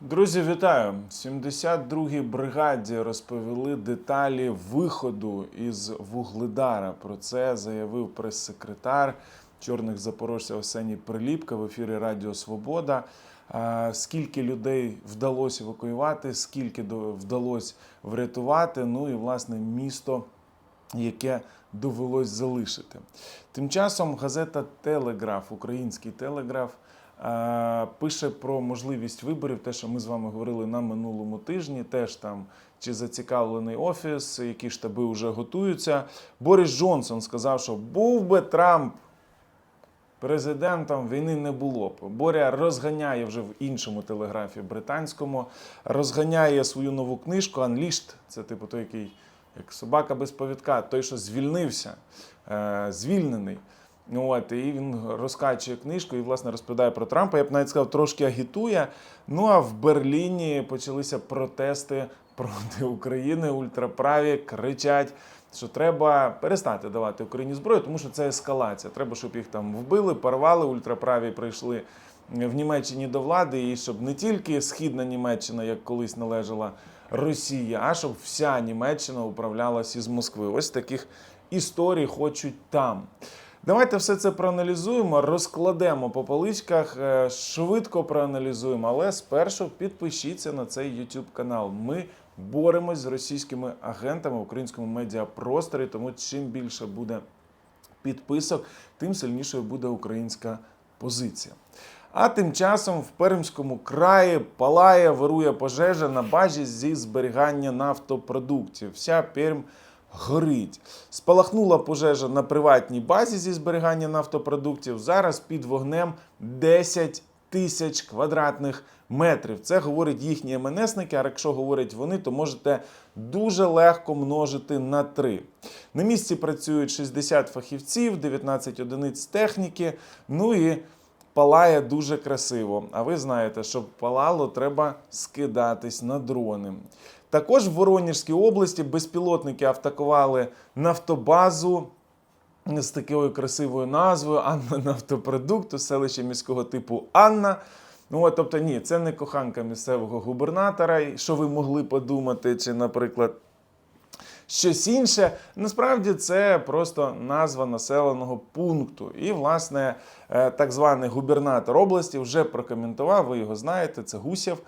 Друзі, вітаю! 72-й бригаді розповіли деталі виходу із Вугледара. Про це заявив прес-секретар чорних запорожців Арсеній Приліпка в ефірі Радіо Свобода. Скільки людей вдалося евакуювати, скільки вдалося врятувати. Ну і власне місто яке довелось залишити. Тим часом газета Телеграф, український телеграф, пише про можливість виборів, те, що ми з вами говорили на минулому тижні. Теж там чи зацікавлений офіс, які штаби вже готуються. Борис Джонсон сказав, що був би Трамп. Президентом війни не було б. Боря розганяє вже в іншому телеграфі британському, розганяє свою нову книжку Unleashed. Це типу той, який як собака без повідка, той, що звільнився, е, звільнений. Ну, От, і він розкачує книжку і, власне, розповідає про Трампа. Я б навіть сказав, трошки агітує. Ну а в Берліні почалися протести проти України. Ультраправі кричать, що треба перестати давати Україні зброю, тому що це ескалація. Треба, щоб їх там вбили, порвали. Ультраправі прийшли в Німеччині до влади, і щоб не тільки східна Німеччина, як колись належала Росії, а щоб вся Німеччина управлялась із Москви. Ось таких історій хочуть там. Давайте все це проаналізуємо, розкладемо по поличках, е, швидко проаналізуємо, але спершу підпишіться на цей YouTube канал. Ми боремось з російськими агентами в українському медіапросторі, тому чим більше буде підписок, тим сильнішою буде українська позиція. А тим часом в Пермському краї палає, вирує пожежа на базі зі зберігання нафтопродуктів. Вся Пермь горить. Спалахнула пожежа на приватній базі зі зберігання нафтопродуктів. Зараз під вогнем 10 тисяч квадратних метрів. Це говорять їхні МНСники, а якщо говорять вони, то можете дуже легко множити на 3. На місці працюють 60 фахівців, 19 одиниць техніки. Ну і палає дуже красиво. А ви знаєте, щоб палало, треба скидатись на дрони. Також в Воронежській області безпілотники атакували нафтобазу з такою красивою назвою Анна Нафтопродукту, селище міського типу Анна. Ну, от, тобто, ні, це не коханка місцевого губернатора, що ви могли подумати, чи, наприклад, щось інше. Насправді це просто назва населеного пункту. І, власне, е, так званий губернатор області вже прокоментував, ви його знаєте, це Гусєв.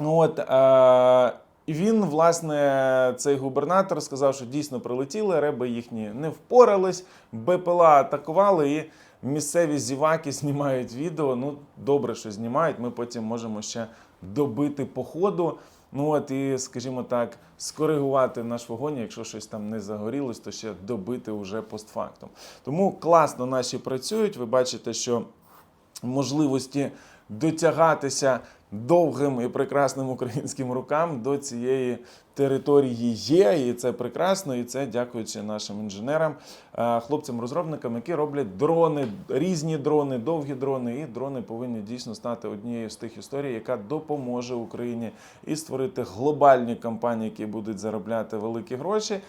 От, е, і він, власне, цей губернатор сказав, що дійсно прилетіли, реби їхні не впорались, БПЛА атакували і місцеві зіваки знімають відео. Ну, добре, що знімають. Ми потім можемо ще добити по ходу. Ну от і, скажімо так, скоригувати наш вогонь, якщо щось там не загорілось, то ще добити вже постфактум. Тому класно наші працюють. Ви бачите, що можливості дотягатися довгим і прекрасним українським рукам до цієї території є, і це прекрасно, і це дякуючи нашим інженерам, е, хлопцям-розробникам, які роблять дрони, різні дрони, довгі дрони. І дрони повинні дійсно стати однією з тих історій, яка допоможе Україні і створити глобальні компанії, які будуть заробляти великі гроші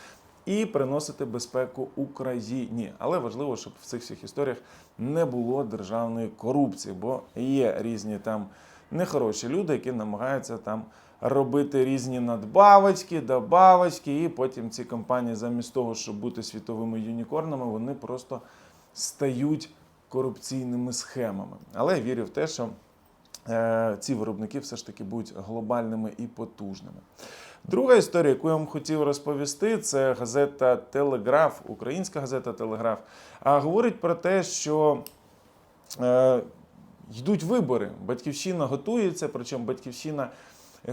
і приносити безпеку Україні. Але важливо, щоб в цих всіх історіях не було державної корупції, бо є різні там нехороші люди, які намагаються там робити різні надбавочки, добавочки, і потім ці компанії, замість того, щоб бути світовими юнікорнами, вони просто стають корупційними схемами. Але я вірю в те, що е, ці виробники все ж таки будуть глобальними і потужними. Друга історія, яку я вам хотів розповісти, це газета Телеграф, українська газета Телеграф. А говорить про те, що е, йдуть вибори. Батьківщина готується, причому батьківщина,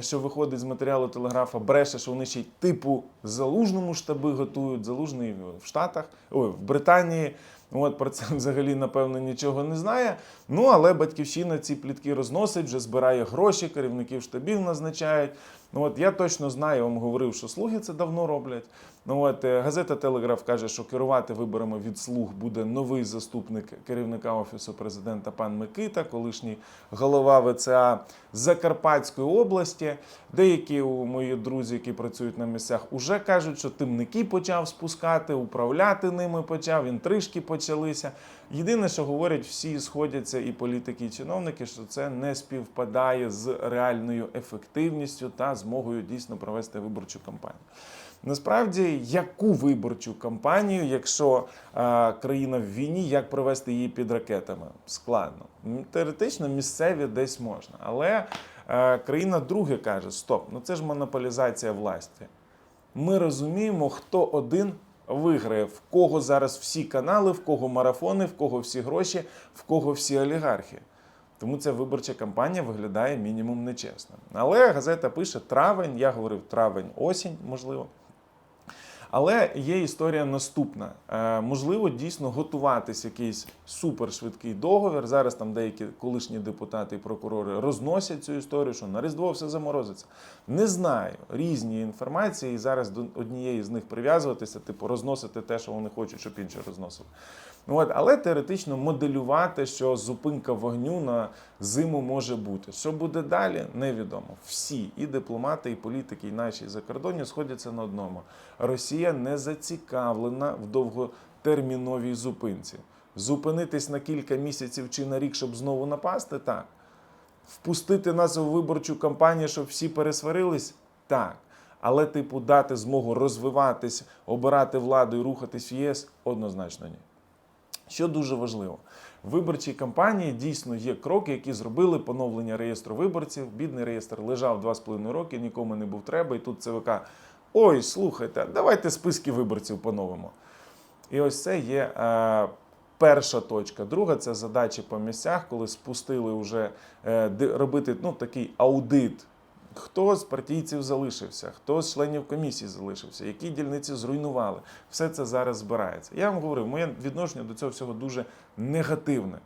що виходить з матеріалу телеграфа, бреше, що вони ще й типу залужному штаби готують. Залужний в Штатах, ой, в Британії. От про це взагалі напевно нічого не знає. Ну але батьківщина ці плітки розносить, вже збирає гроші, керівників штабів назначають. Ну от я точно знаю, я вам говорив, що слуги це давно роблять. Ну от е, газета Телеграф каже, що керувати виборами від слуг буде новий заступник керівника офісу президента пан Микита, колишній голова ВЦА Закарпатської області. Деякі мої друзі, які працюють на місцях, уже кажуть, що тимники почав спускати, управляти ними почав, інтрижки почалися. Єдине, що говорять, всі сходяться, і політики, і чиновники, що це не співпадає з реальною ефективністю та змогою дійсно провести виборчу кампанію. Насправді, яку виборчу кампанію, якщо е, країна в війні, як провести її під ракетами? Складно. Теоретично місцеві десь можна. Але е, країна друге каже: стоп, ну це ж монополізація власті. Ми розуміємо, хто один виграє, в кого зараз всі канали, в кого марафони, в кого всі гроші, в кого всі олігархи. Тому ця виборча кампанія виглядає мінімум нечесно. Але газета пише травень, я говорив травень, осінь, можливо. Але є історія наступна. Е, можливо, дійсно готуватись якийсь супершвидкий договір. Зараз там деякі колишні депутати і прокурори розносять цю історію, що на Різдво все заморозиться. Не знаю. Різні інформації, і зараз до однієї з них прив'язуватися, типу розносити те, що вони хочуть, щоб інші розносили. Ну, От, але теоретично моделювати, що зупинка вогню на зиму може бути. Що буде далі, невідомо. Всі, і дипломати, і політики, і наші закордонні сходяться на одному. Росія не зацікавлена в довготерміновій зупинці. Зупинитись на кілька місяців чи на рік, щоб знову напасти, так. Впустити нас у виборчу кампанію, щоб всі пересварились, так. Але, типу, дати змогу розвиватись, обирати владу і рухатись в ЄС однозначно ні. Що дуже важливо, в виборчій кампанії дійсно є кроки, які зробили поновлення реєстру виборців. Бідний реєстр лежав 2,5 роки, нікому не був треба. І тут ЦВК. Ой, слухайте, давайте списки виборців поновимо. І ось це є е, перша точка. Друга це задачі по місцях, коли спустили вже е, робити ну, такий аудит. Хто з партійців залишився, хто з членів комісії залишився, які дільниці зруйнували. Все це зараз збирається. Я вам говорив, моє відношення до цього всього дуже негативне.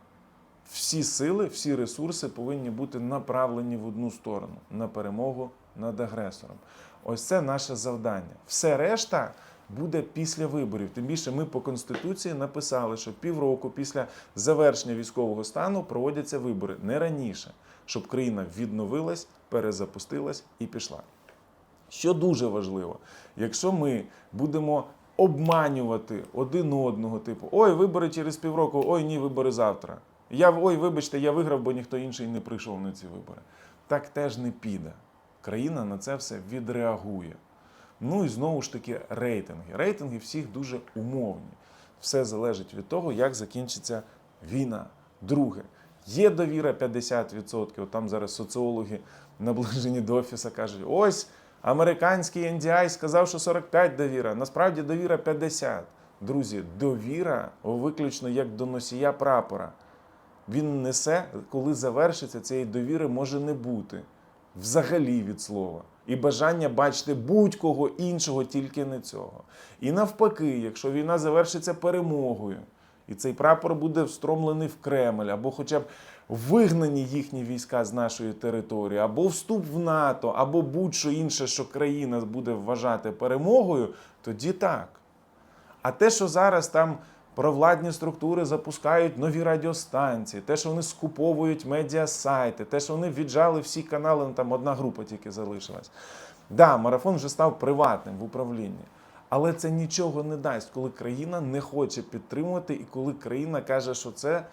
Всі сили, всі ресурси повинні бути направлені в одну сторону на перемогу над агресором. Ось це наше завдання. Все решта буде після виборів. Тим більше ми по конституції написали, що півроку після завершення військового стану проводяться вибори не раніше, щоб країна відновилась, перезапустилась і пішла. Що дуже важливо, якщо ми будемо обманювати один одного, типу, ой, вибори через півроку, ой, ні, вибори завтра. Я ой, вибачте, я виграв, бо ніхто інший не прийшов на ці вибори. Так теж не піде. Країна на це все відреагує. Ну і знову ж таки рейтинги. Рейтинги всіх дуже умовні. Все залежить від того, як закінчиться війна. Друге, є довіра 50%. От Там зараз соціологи наближені до офісу кажуть: ось американський NDI сказав, що 45 довіра. Насправді довіра 50. Друзі, довіра виключно як до носія прапора. Він несе, коли завершиться цієї довіри, може не бути взагалі від слова. І бажання бачити будь-кого іншого, тільки не цього. І навпаки, якщо війна завершиться перемогою, і цей прапор буде встромлений в Кремль, або хоча б вигнані їхні війська з нашої території, або вступ в НАТО, або будь-що інше, що країна буде вважати перемогою, тоді так. А те, що зараз там провладні структури запускають нові радіостанції, те, що вони скуповують медіасайти, те, що вони віджали всі канали, ну, там одна група тільки залишилась. Да, марафон вже став приватним в управлінні. Але це нічого не дасть, коли країна не хоче підтримувати, і коли країна каже, що це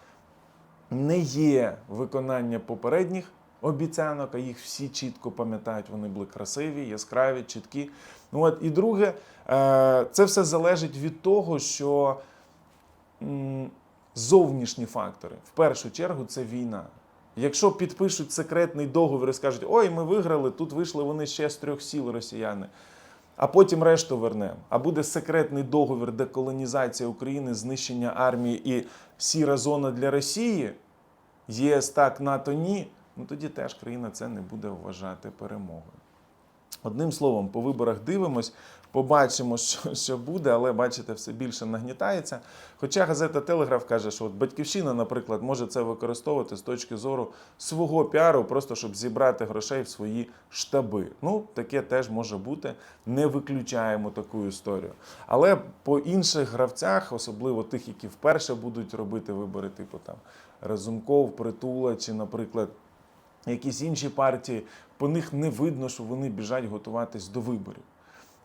не є виконання попередніх обіцянок, а їх всі чітко пам'ятають. Вони були красиві, яскраві, чіткі. Ну от і друге, е, це все залежить від того, що зовнішні фактори в першу чергу це війна. Якщо підпишуть секретний договір і скажуть, ой, ми виграли, тут вийшли вони ще з трьох сіл росіяни, а потім решту вернемо. А буде секретний договір деколонізація України, знищення армії і сіра зона для Росії, ЄС так, НАТО ні, ну тоді теж країна це не буде вважати перемогою. Одним словом, по виборах дивимось, побачимо, що, що буде, але бачите, все більше нагнітається. Хоча газета Телеграф каже, що от батьківщина, наприклад, може це використовувати з точки зору свого піару, просто щоб зібрати грошей в свої штаби. Ну, таке теж може бути. Не виключаємо таку історію. Але по інших гравцях, особливо тих, які вперше будуть робити вибори, типу там Разумков, Притула чи, наприклад, якісь інші партії, по них не видно, що вони біжать готуватись до виборів.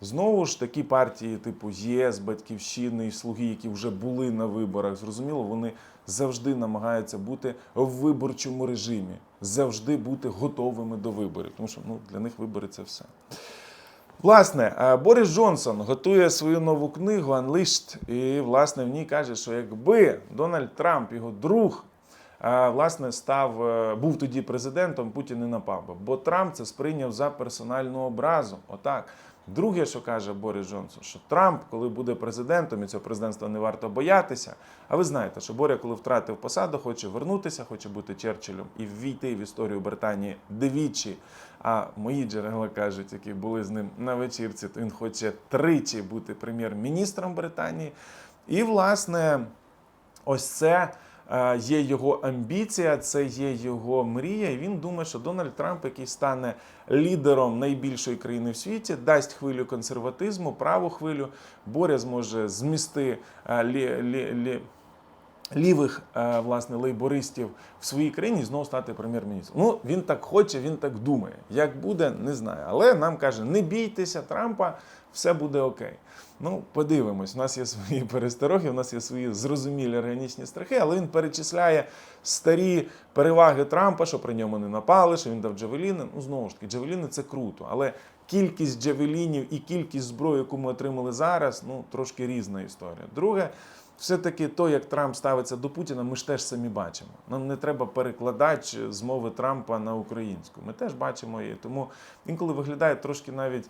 Знову ж такі партії, типу ЄС, Батьківщини і Слуги, які вже були на виборах, зрозуміло, вони завжди намагаються бути в виборчому режимі, завжди бути готовими до виборів, тому що ну, для них вибори це все. Власне, е, Борис Джонсон готує свою нову книгу Unleashed, і власне в ній каже, що якби Дональд Трамп, його друг, власне, став е, був тоді президентом, Путін не напав. Бо Трамп це сприйняв за персональну образу. Отак. Друге, що каже Борис Джонсон, що Трамп, коли буде президентом, і цього президентства не варто боятися. А ви знаєте, що Боря, коли втратив посаду, хоче вернутися, хоче бути Черчиллем і ввійти в історію Британії двічі. А мої джерела кажуть, які були з ним на вечірці, то він хоче тричі бути прем'єр-міністром Британії. І, власне, ось це є його амбіція, це є його мрія. І він думає, що Дональд Трамп, який стане лідером найбільшої країни в світі, дасть хвилю консерватизму, праву хвилю. Боря зможе змісти е, лі, лі, лі, лівих е, власне лейбористів в своїй країні знову стати прем'єр-міністром. Ну він так хоче, він так думає. Як буде, не знаю. Але нам каже: не бійтеся Трампа, все буде окей. Ну, подивимось, у нас є свої перестороги, у нас є свої зрозумілі органічні страхи, але він перечисляє старі переваги Трампа, що при ньому не напали, що він дав Джавеліни. Ну, знову ж таки, Джавеліни це круто. Але кількість джавелінів і кількість зброї, яку ми отримали зараз, ну трошки різна історія. Друге, все-таки то, як Трамп ставиться до Путіна, ми ж теж самі бачимо. Нам не треба перекладати з мови Трампа на українську. Ми теж бачимо її. Тому інколи виглядає трошки навіть.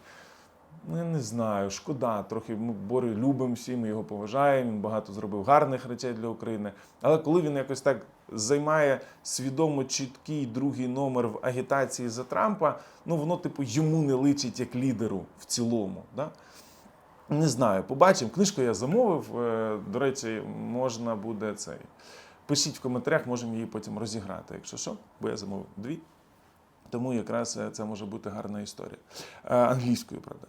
Ну, я не знаю, шкода. Трохи ми Борю любимо всі, ми його поважаємо. Він багато зробив гарних речей для України. Але коли він якось так займає свідомо чіткий другий номер в агітації за Трампа, ну воно, типу, йому не личить як лідеру в цілому. Да? Не знаю, побачимо. Книжку я замовив. Е, До речі, можна буде цей. Пишіть в коментарях, можемо її потім розіграти, якщо що, бо я замовив дві. Тому якраз е, це може бути гарна історія. Е, Англійською, правда.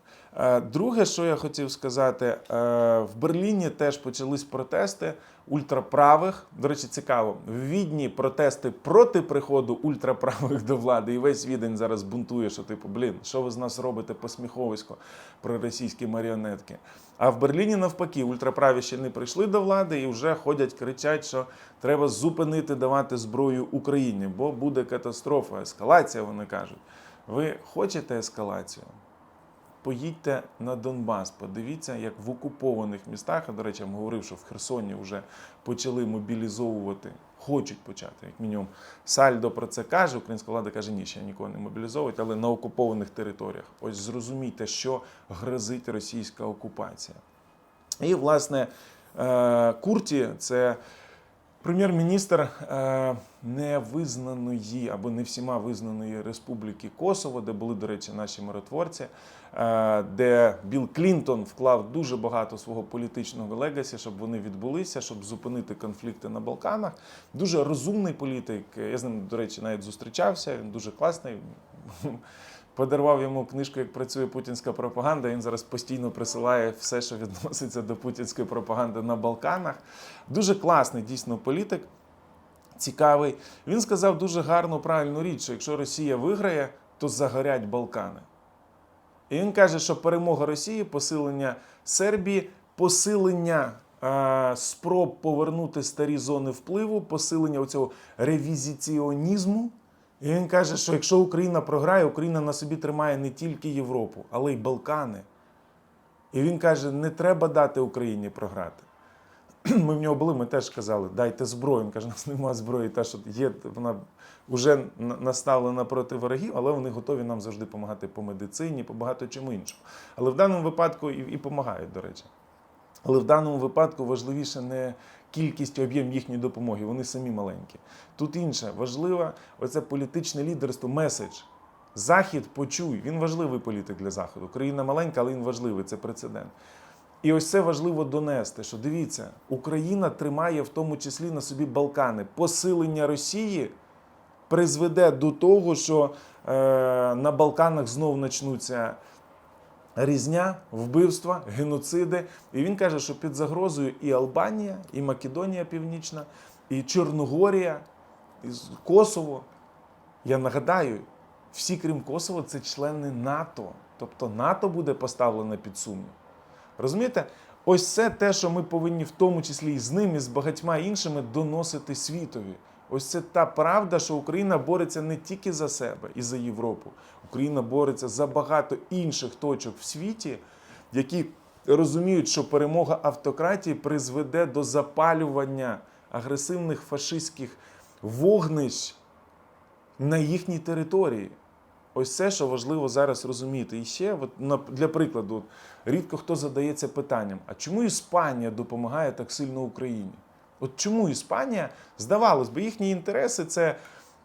Друге, що я хотів сказати, в Берліні теж почались протести ультраправих. До речі, цікаво, в Відні протести проти приходу ультраправих до влади. І весь відень зараз бунтує, що типу, блін, що ви з нас робите посміховисько про російські маріонетки. А в Берліні навпаки, ультраправі ще не прийшли до влади і вже ходять, кричать, що треба зупинити давати зброю Україні, бо буде катастрофа, ескалація. Вони кажуть. Ви хочете ескалацію? Поїдьте на Донбас, подивіться, як в окупованих містах, а до речі, я вам говорив, що в Херсоні вже почали мобілізовувати, хочуть почати, як мінімум. Сальдо про це каже, українська влада каже, ні, ще нікого не мобілізовують, але на окупованих територіях. Ось зрозумійте, що грозить російська окупація. І, власне, е, Курті це прем'єр-міністр е, невизнаної або не всіма визнаної республіки Косово, де були, до речі, наші миротворці, е, де Білл Клінтон вклав дуже багато свого політичного легасі, щоб вони відбулися, щоб зупинити конфлікти на Балканах. Дуже розумний політик. Я з ним, до речі, навіть зустрічався. Він дуже класний. Подарував йому книжку, як працює путінська пропаганда. Він зараз постійно присилає все, що відноситься до путінської пропаганди на Балканах. Дуже класний дійсно політик, цікавий. Він сказав дуже гарну правильну річ, що якщо Росія виграє, то загорять Балкани. І він каже, що перемога Росії, посилення Сербії, посилення е, спроб повернути старі зони впливу, посилення цього ревізіціонізму. І він каже, що якщо Україна програє, Україна на собі тримає не тільки Європу, але й Балкани. І він каже: не треба дати Україні програти. Ми в нього були, ми теж казали, дайте зброю. Він каже, у нас немає зброї, та що є, вона вже наставлена проти ворогів, але вони готові нам завжди допомагати по медицині, по багато чому іншому. Але в даному випадку і, і допомагають, до речі. Але в даному випадку важливіше не кількість об'єм їхньої допомоги, вони самі маленькі. Тут інше важливе оце політичне лідерство, меседж. Захід почуй. Він важливий політик для Заходу. Країна маленька, але він важливий. Це прецедент. І ось це важливо донести, що дивіться, Україна тримає в тому числі на собі Балкани. Посилення Росії призведе до того, що е, на Балканах знов почнуться різня, вбивства, геноциди. І він каже, що під загрозою і Албанія, і Македонія Північна, і Чорногорія, і Косово. Я нагадаю, всі, крім Косово, це члени НАТО. Тобто НАТО буде поставлено під сумнів. Розумієте? Ось це те, що ми повинні в тому числі і з ним, і з багатьма іншими доносити світові. Ось це та правда, що Україна бореться не тільки за себе і за Європу. Україна бореться за багато інших точок в світі, які розуміють, що перемога автократії призведе до запалювання агресивних фашистських вогнищ на їхній території. Ось це, що важливо зараз розуміти. І ще, для прикладу, рідко хто задається питанням: а чому Іспанія допомагає так сильно Україні? От чому Іспанія, здавалось би, їхні інтереси це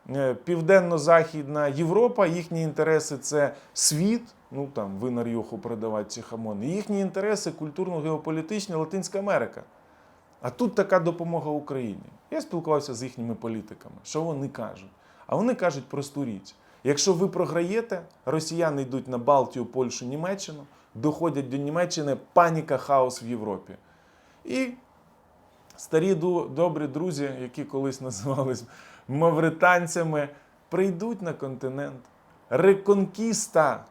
е, Південно-Західна Європа, їхні інтереси це світ, ну там ви на Ріоху продавати ці хамони, їхні інтереси культурно-геополітичні Латинська Америка. А тут така допомога Україні. Я спілкувався з їхніми політиками. Що вони кажуть? А вони кажуть просту річ: якщо ви програєте, росіяни йдуть на Балтію, Польщу, Німеччину, доходять до Німеччини, паніка, хаос в Європі. І старі добрі друзі, які колись називались мавританцями, прийдуть на континент. Реконкіста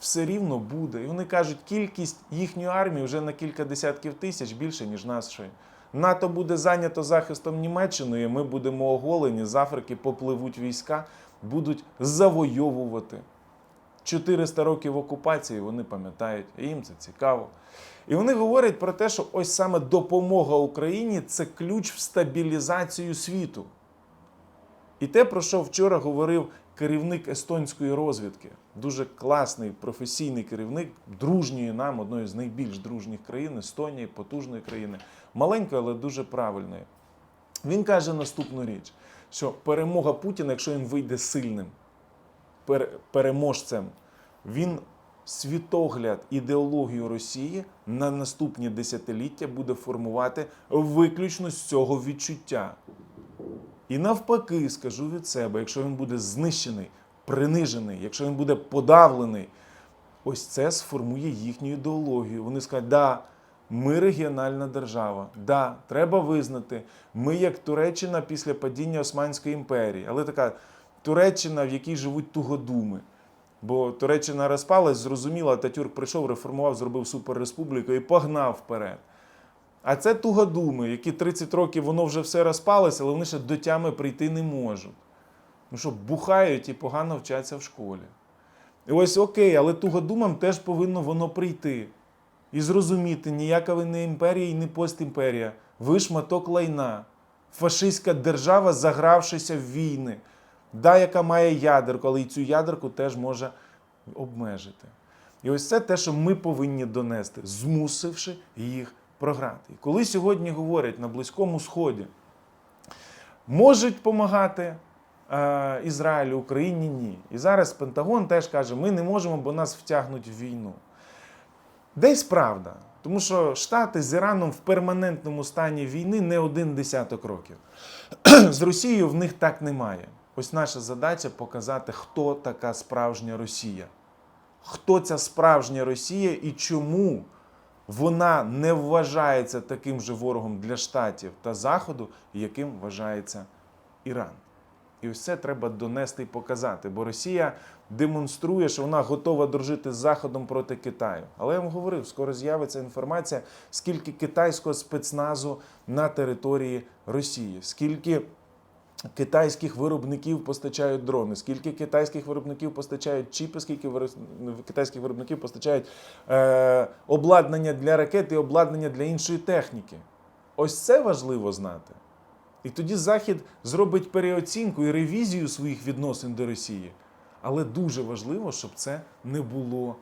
все рівно буде. І вони кажуть, кількість їхньої армії вже на кілька десятків тисяч більше, ніж нашої. НАТО буде зайнято захистом Німеччини, і ми будемо оголені з Африки, попливуть війська, будуть завойовувати. 400 років окупації вони пам'ятають, і їм це цікаво. І вони говорять про те, що ось саме допомога Україні це ключ в стабілізацію світу. І те, про що вчора говорив керівник естонської розвідки, дуже класний професійний керівник дружньої нам, одної з найбільш дружніх країн Естонії, потужної країни, маленької, але дуже правильної. Він каже наступну річ: що перемога Путіна, якщо він вийде сильним переможцем, він світогляд, ідеологію Росії на наступні десятиліття буде формувати виключно з цього відчуття. І навпаки, скажу від себе, якщо він буде знищений, принижений, якщо він буде подавлений, ось це сформує їхню ідеологію. Вони скажуть, да, ми регіональна держава, да, треба визнати, ми як Туреччина після падіння Османської імперії, але така Туреччина, в якій живуть тугодуми. Бо Туреччина розпалась, зрозуміло, Ататюрк прийшов, реформував, зробив суперреспубліку і погнав вперед. А це тугодуми, які 30 років воно вже все розпалося, але вони ще до тями прийти не можуть. Ну що, бухають і погано вчаться в школі. І ось окей, але тугодумам теж повинно воно прийти. І зрозуміти, ніяка ви не імперія і не постімперія. Ви шматок лайна. Фашистська держава, загравшися в війни. Да, яка має ядерку, але і цю ядерку теж може обмежити. І ось це те, що ми повинні донести, змусивши їх програти. І коли сьогодні говорять на Близькому Сході, можуть допомагати е, Ізраїлю, Україні ні. І зараз Пентагон теж каже, ми не можемо, бо нас втягнуть в війну. Десь правда. Тому що Штати з Іраном в перманентному стані війни не один десяток років. З Росією в них так немає. Ось наша задача показати, хто така справжня Росія. Хто ця справжня Росія і чому вона не вважається таким же ворогом для Штатів та Заходу, яким вважається Іран. І ось це треба донести і показати, бо Росія демонструє, що вона готова дружити з Заходом проти Китаю. Але я вам говорив, скоро з'явиться інформація, скільки китайського спецназу на території Росії, скільки китайських виробників постачають дрони, скільки китайських виробників постачають чіпи, скільки китайських виробників постачають е, обладнання для ракет і обладнання для іншої техніки. Ось це важливо знати. І тоді Захід зробить переоцінку і ревізію своїх відносин до Росії. Але дуже важливо, щоб це не було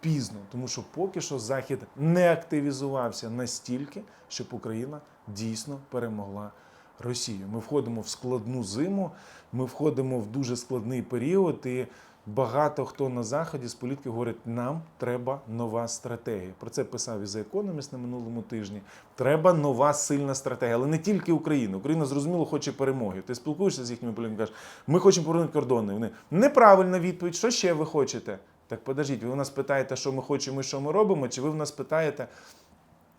пізно, тому що поки що Захід не активізувався настільки, щоб Україна дійсно перемогла Росію. Ми входимо в складну зиму, ми входимо в дуже складний період, і Багато хто на заході з політики говорить, нам треба нова стратегія. Про це писав і The Economist на минулому тижні. Треба нова сильна стратегія, але не тільки Україна. Україна зрозуміло хоче перемоги. Ти спілкуєшся з їхніми політиками, кажеш, ми хочемо повернути кордони. Вони неправильна відповідь. Що ще ви хочете? Так подождіть, ви у нас питаєте, що ми хочемо і що ми робимо, чи ви в нас питаєте,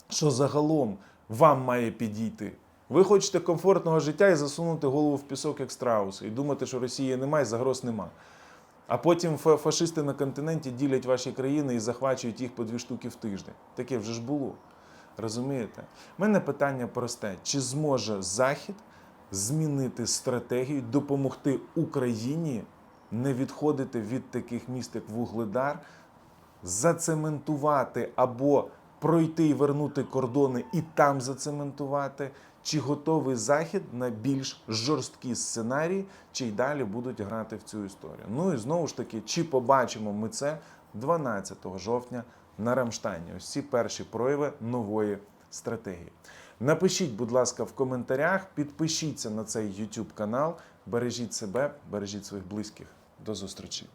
що загалом вам має підійти? Ви хочете комфортного життя і засунути голову в пісок як страуси, і думати, що Росії немає, загроз нема. А потім фашисти на континенті ділять ваші країни і захвачують їх по дві штуки в тиждень. Таке вже ж було. Розумієте? У мене питання просте: чи зможе Захід змінити стратегію, допомогти Україні не відходити від таких міст, як Вугледар, зацементувати або пройти і вернути кордони і там зацементувати, чи готовий Захід на більш жорсткі сценарії, чи й далі будуть грати в цю історію. Ну і знову ж таки, чи побачимо ми це 12 жовтня на Рамштайні? Ось ці перші прояви нової стратегії. Напишіть, будь ласка, в коментарях, підпишіться на цей YouTube канал, бережіть себе, бережіть своїх близьких. До зустрічі!